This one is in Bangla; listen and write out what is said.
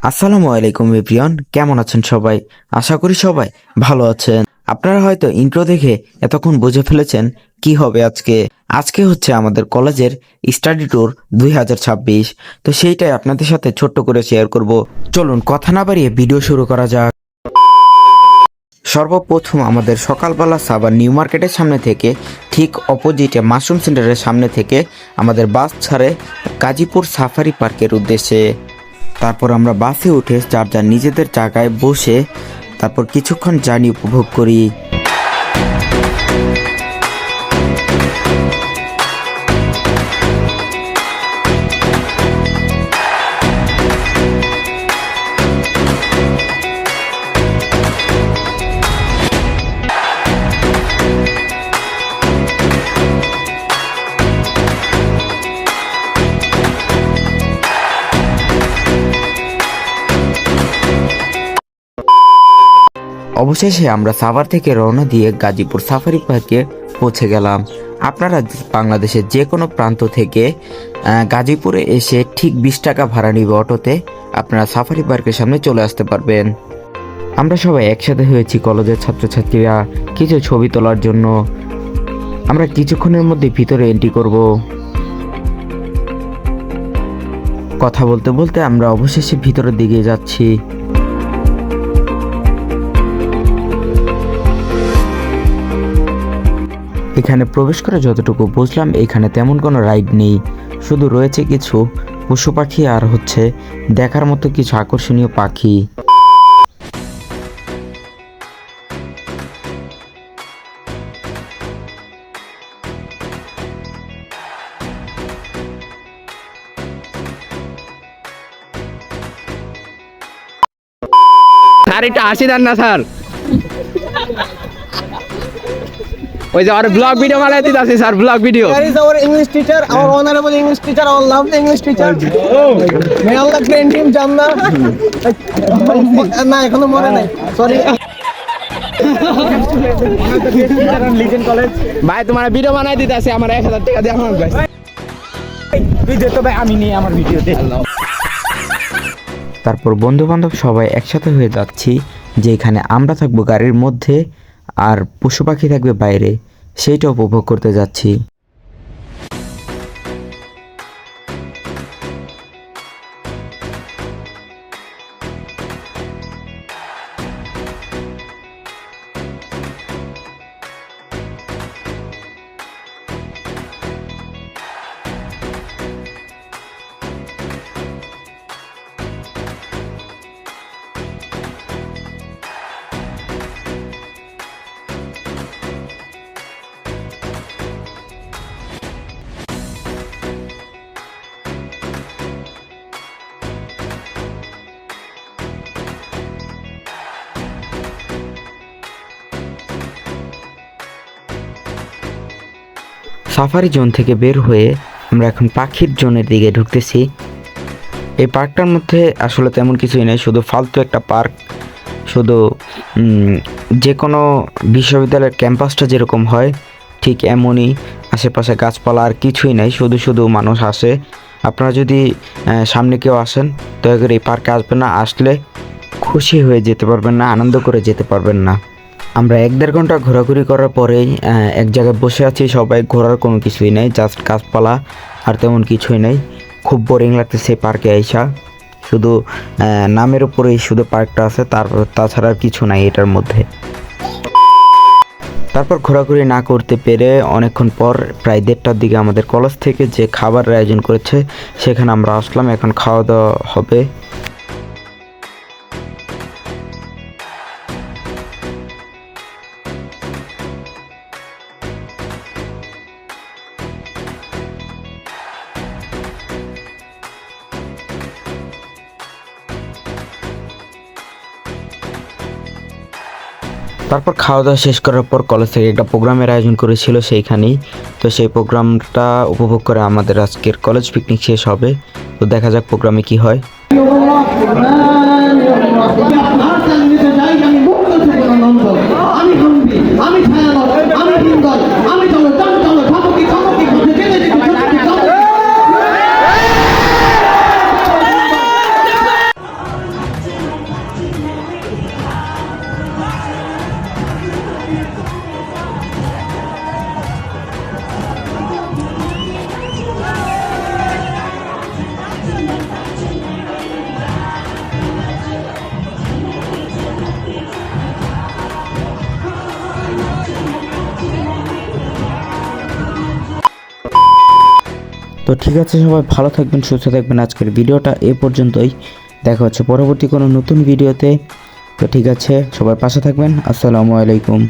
আসসালামু আলাইকুম এভরিওয়ান কেমন আছেন সবাই? আশা করি সবাই ভালো আছেন। আপনারা হয়তো ইন্ট্রো দেখে এতক্ষণ বুঝে ফেলেছেন কি হবে আজকে। আজকে হচ্ছে আমাদের কলেজের স্টাডি ট্যুর দুই হাজার ছাব্বিশ। তো সেইটাই আপনাদের সাথে ছোট্ট করে শেয়ার করব। চলুন কথা না বাড়িয়ে ভিডিও শুরু করা যাক। সর্বপ্রথম আমাদের সকালবেলা সাবার নিউ মার্কেটের সামনে থেকে ঠিক অপোজিটে মাশরুম সেন্টারের সামনে থেকে আমাদের বাস ছাড়ে গাজীপুর সাফারি পার্কের উদ্দেশ্যে। তারপর আমরা বাসে উঠে যার নিজেদের জায়গায় বসে তারপর কিছুক্ষণ জার্নি উপভোগ করি। অবশেষে আমরা সাভার থেকে রওনা দিয়ে গাজীপুর সাফারি পার্কে পৌঁছে গেলাম। আপনারা বাংলাদেশের যে কোনো প্রান্ত থেকে গাজীপুরে এসে ঠিক বিশ টাকা ভাড়া নিবে অটোতে আপনারা সাফারি পার্কের সামনে চলে আসতে পারবেন। আমরা সবাই একসাথে হয়েছি কলেজের ছাত্রছাত্রীরা, কিছু ছবি তোলার জন্য। আমরা কিছুক্ষণের মধ্যে ভিতরে এন্ট্রি করব। কথা বলতে বলতে আমরা অবশেষে ভিতরের দিকে যাচ্ছি। এখানে প্রবেশ করে যতটুকু বুঝলাম, এখানে তেমন কোনো রাইড নেই। শুধু রয়েছে কিছু পশু পাখি আর হচ্ছে দেখার মতো কিছু আকর্ষণীয় পাখি। স্যার একটু হাসি দেন না, স্যার। ওই যে আর ব্লগ ভিডিও বানাই দিতে আছে sir blog video There is our English teacher, our honorable English teacher, our lovely English teacher. May Allah grant him Jannah. না এখনও মরে নাই। সরি ভাই তোমার ভিডিও বানাই দিতে আছে আমার এক হাজার টাকা দিয়ে আমার ভাই তারপর বন্ধু বান্ধব সবাই একসাথে হয়ে যাচ্ছি যে এখানে আমরা থাকব গাড়ির মধ্যে। আর পশু পাখি থাকবে বাইরে সেইটা উপভোগ করতে যাচ্ছি। সাফারি জোন থেকে বের হয়ে আমরা এখন পাখির জোনের দিকে ঢুকতেছি। এই পার্কটার মধ্যে আসলে তেমন কিছুই নেই, শুধু ফালতু একটা পার্ক। শুধু যে কোনো বিশ্ববিদ্যালয়ের ক্যাম্পাসটা যেরকম হয়, ঠিক এমনই আশেপাশে গাছপালা আর কিছুই নেই, শুধু শুধু মানুষ আসে। আপনারা যদি সামনে কেউ আসেন, দয়া করে এই পার্কে আসবেন না, আসলে খুশি হয়ে যেতে পারবেন না, আনন্দ করে যেতে পারবেন না। আমরা এক দেড় ঘণ্টা ঘোরাঘুরি করার পরেই এক জায়গায় বসে আছি। সবাই ঘোরার কোনো কিছুই নেই জাস্ট গাছপালা আর তেমন কিছুই নেই। খুব বোরিং লাগতেছে পার্কে আইসা। শুধু নামের উপরেই শুধু পার্কটা আছে তারপর তাছাড়া আর কিছু নাই এটার মধ্যে। তারপর ঘোরাঘুরি না করতে পেরে অনেকক্ষণ পর, প্রায় দেড়টার দিকে আমাদের কলেজ থেকে যে খাবারের আয়োজন করেছে, সেখানে আমরা আসলাম। এখন খাওয়া দাওয়া হবে। তারপর খাওয়া দাওয়া শেষ করার পর কলেজ থেকে একটা প্রোগ্রামের আয়োজন করেছিল সেইখানেই। তো সেই প্রোগ্রামটা উপভোগ করে আমাদের আজকের কলেজ পিকনিক শেষ হবে। তো দেখা যাক প্রোগ্রামে কি হয়। তো ঠিক আছে সবাই, ভালো থাকবেন, সুস্থ থাকবেন। আজকের ভিডিওটা এ পর্যন্তই। দেখা হচ্ছে পরবর্তী কোনো নতুন ভিডিওতে। তো ঠিক আছে, সবাই পাশে থাকবেন। আসসালামু আলাইকুম।